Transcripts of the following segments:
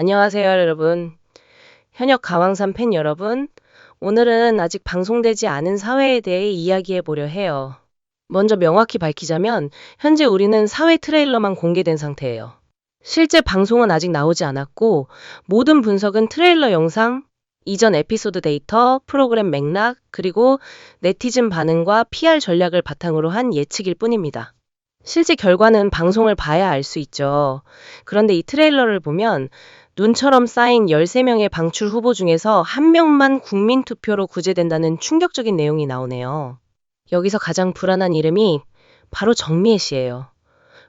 안녕하세요, 여러분. 현역 가왕산 팬 여러분. 오늘은 아직 방송되지 않은 사회에 대해 이야기해 보려 해요. 먼저 명확히 밝히자면, 현재 우리는 사회 트레일러만 공개된 상태예요. 실제 방송은 아직 나오지 않았고, 모든 분석은 트레일러 영상, 이전 에피소드 데이터, 프로그램 맥락, 그리고 네티즌 반응과 PR 전략을 바탕으로 한 예측일 뿐입니다. 실제 결과는 방송을 봐야 알 수 있죠. 그런데 이 트레일러를 보면 눈처럼 쌓인 13명의 방출 후보 중에서 한 명만 국민 투표로 구제된다는 충격적인 내용이 나오네요. 여기서 가장 불안한 이름이 바로 정미애 씨예요.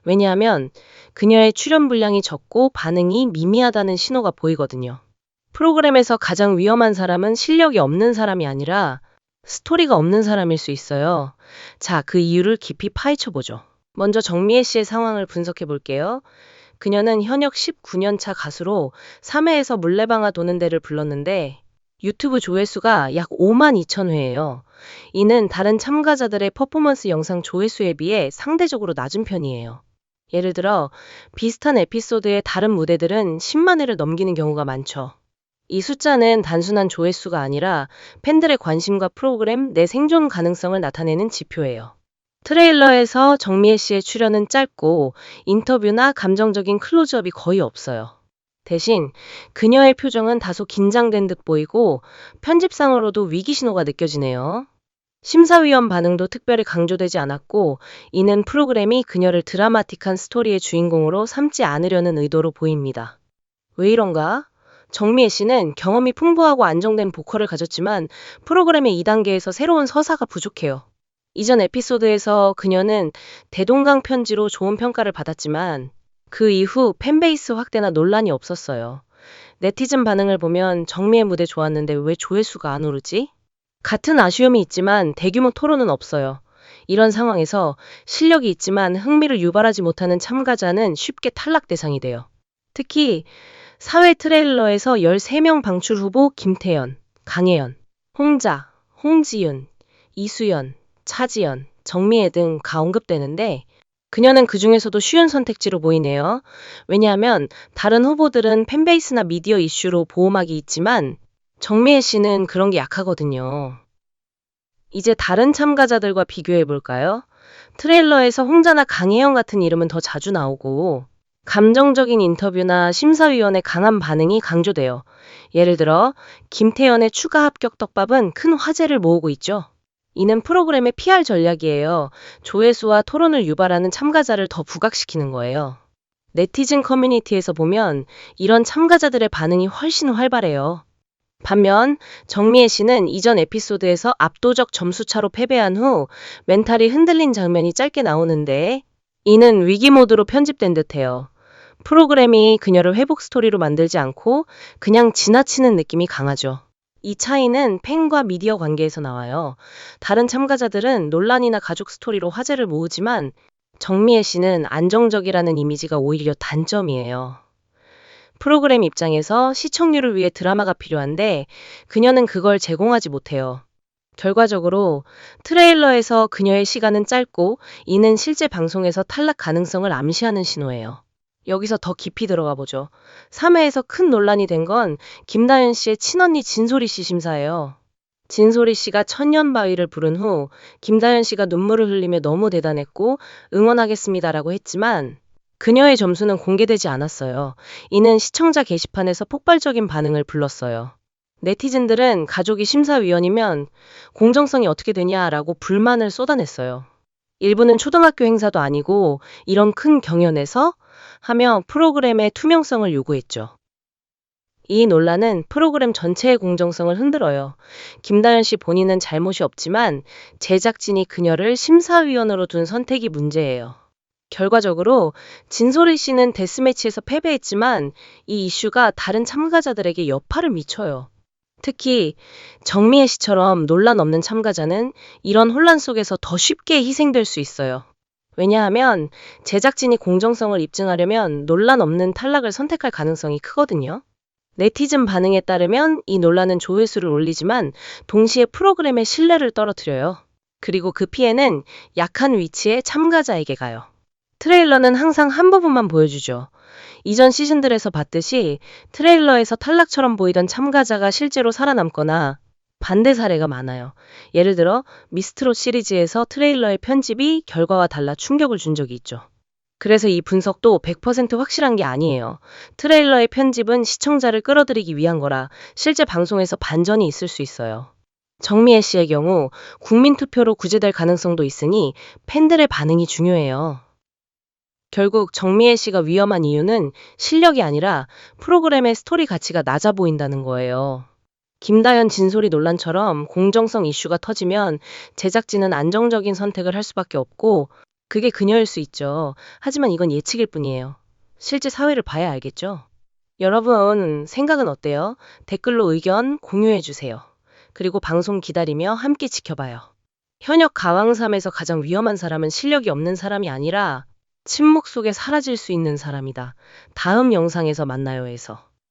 왜냐하면 그녀의 출연 분량이 적고 반응이 미미하다는 신호가 보이거든요. 프로그램에서 가장 위험한 사람은 실력이 없는 사람이 아니라 스토리가 없는 사람일 수 있어요. 자, 그 이유를 깊이 파헤쳐 보죠. 먼저 정미애 씨의 상황을 분석해 볼게요. 그녀는 현역 19년차 가수로 3회에서 물레방아 도는 데를 불렀는데 유튜브 조회수가 약 5만 2천 회예요. 이는 다른 참가자들의 퍼포먼스 영상 조회수에 비해 상대적으로 낮은 편이에요. 예를 들어 비슷한 에피소드의 다른 무대들은 10만 회를 넘기는 경우가 많죠. 이 숫자는 단순한 조회수가 아니라 팬들의 관심과 프로그램 내 생존 가능성을 나타내는 지표예요. 트레일러에서 정미애 씨의 출연은 짧고 인터뷰나 감정적인 클로즈업이 거의 없어요. 대신 그녀의 표정은 다소 긴장된 듯 보이고 편집상으로도 위기 신호가 느껴지네요. 심사위원 반응도 특별히 강조되지 않았고 이는 프로그램이 그녀를 드라마틱한 스토리의 주인공으로 삼지 않으려는 의도로 보입니다. 왜 이런가? 정미애 씨는 경험이 풍부하고 안정된 보컬을 가졌지만 프로그램의 2단계에서 새로운 서사가 부족해요. 이전 에피소드에서 그녀는 대동강 편지로 좋은 평가를 받았지만 그 이후 팬베이스 확대나 논란이 없었어요. 네티즌 반응을 보면 정미의 무대 좋았는데 왜 조회수가 안 오르지? 같은 아쉬움이 있지만 대규모 토론은 없어요. 이런 상황에서 실력이 있지만 흥미를 유발하지 못하는 참가자는 쉽게 탈락 대상이 돼요. 특히 사회 트레일러에서 13명 방출 후보 김태연, 강혜연, 홍자, 홍지윤, 이수연, 차지연, 정미애 등 가언급되는데 그녀는 그 중에서도 쉬운 선택지로 보이네요. 왜냐하면 다른 후보들은 팬베이스나 미디어 이슈로 보호막이 있지만 정미애 씨는 그런 게 약하거든요. 이제 다른 참가자들과 비교해 볼까요? 트레일러에서 홍자나 강혜영 같은 이름은 더 자주 나오고 감정적인 인터뷰나 심사위원의 강한 반응이 강조돼요. 예를 들어 김태연의 추가 합격 떡밥은 큰 화제를 모으고 있죠. 이는 프로그램의 PR 전략이에요. 조회수와 토론을 유발하는 참가자를 더 부각시키는 거예요. 네티즌 커뮤니티에서 보면 이런 참가자들의 반응이 훨씬 활발해요. 반면 정미애 씨는 이전 에피소드에서 압도적 점수차로 패배한 후 멘탈이 흔들린 장면이 짧게 나오는데 이는 위기 모드로 편집된 듯해요. 프로그램이 그녀를 회복 스토리로 만들지 않고 그냥 지나치는 느낌이 강하죠. 이 차이는 팬과 미디어 관계에서 나와요. 다른 참가자들은 논란이나 가족 스토리로 화제를 모으지만 정미애 씨는 안정적이라는 이미지가 오히려 단점이에요. 프로그램 입장에서 시청률을 위해 드라마가 필요한데 그녀는 그걸 제공하지 못해요. 결과적으로 트레일러에서 그녀의 시간은 짧고 이는 실제 방송에서 탈락 가능성을 암시하는 신호예요. 여기서 더 깊이 들어가 보죠. 3회에서 큰 논란이 된 건 김다현 씨의 친언니 진소리 씨 심사예요. 진소리 씨가 천년바위를 부른 후 김다현 씨가 눈물을 흘리며 너무 대단했고 응원하겠습니다라고 했지만 그녀의 점수는 공개되지 않았어요. 이는 시청자 게시판에서 폭발적인 반응을 불렀어요. 네티즌들은 가족이 심사위원이면 공정성이 어떻게 되냐라고 불만을 쏟아냈어요. 일부는 초등학교 행사도 아니고 이런 큰 경연에서 하며 프로그램의 투명성을 요구했죠. 이 논란은 프로그램 전체의 공정성을 흔들어요. 김다현 씨 본인은 잘못이 없지만 제작진이 그녀를 심사위원으로 둔 선택이 문제예요. 결과적으로 진소리 씨는 데스매치에서 패배했지만 이 이슈가 다른 참가자들에게 여파를 미쳐요. 특히 정미애 씨처럼 논란 없는 참가자는 이런 혼란 속에서 더 쉽게 희생될 수 있어요. 왜냐하면 제작진이 공정성을 입증하려면 논란 없는 탈락을 선택할 가능성이 크거든요. 네티즌 반응에 따르면 이 논란은 조회수를 올리지만 동시에 프로그램의 신뢰를 떨어뜨려요. 그리고 그 피해는 약한 위치의 참가자에게 가요. 트레일러는 항상 한 부분만 보여주죠. 이전 시즌들에서 봤듯이 트레일러에서 탈락처럼 보이던 참가자가 실제로 살아남거나 반대 사례가 많아요. 예를 들어 미스트롯 시리즈에서 트레일러의 편집이 결과와 달라 충격을 준 적이 있죠. 그래서 이 분석도 100% 확실한 게 아니에요. 트레일러의 편집은 시청자를 끌어들이기 위한 거라 실제 방송에서 반전이 있을 수 있어요. 정미애 씨의 경우 국민투표로 구제될 가능성도 있으니 팬들의 반응이 중요해요. 결국 정미애 씨가 위험한 이유는 실력이 아니라 프로그램의 스토리 가치가 낮아 보인다는 거예요. 김다연 진솔이 논란처럼 공정성 이슈가 터지면 제작진은 안정적인 선택을 할 수밖에 없고 그게 그녀일 수 있죠. 하지만 이건 예측일 뿐이에요. 실제 사회를 봐야 알겠죠? 여러분, 생각은 어때요? 댓글로 의견 공유해 주세요. 그리고 방송 기다리며 함께 지켜봐요. 현역 가왕삼에서 가장 위험한 사람은 실력이 없는 사람이 아니라 침묵 속에 사라질 수 있는 사람이다. 다음 영상에서 만나요에서.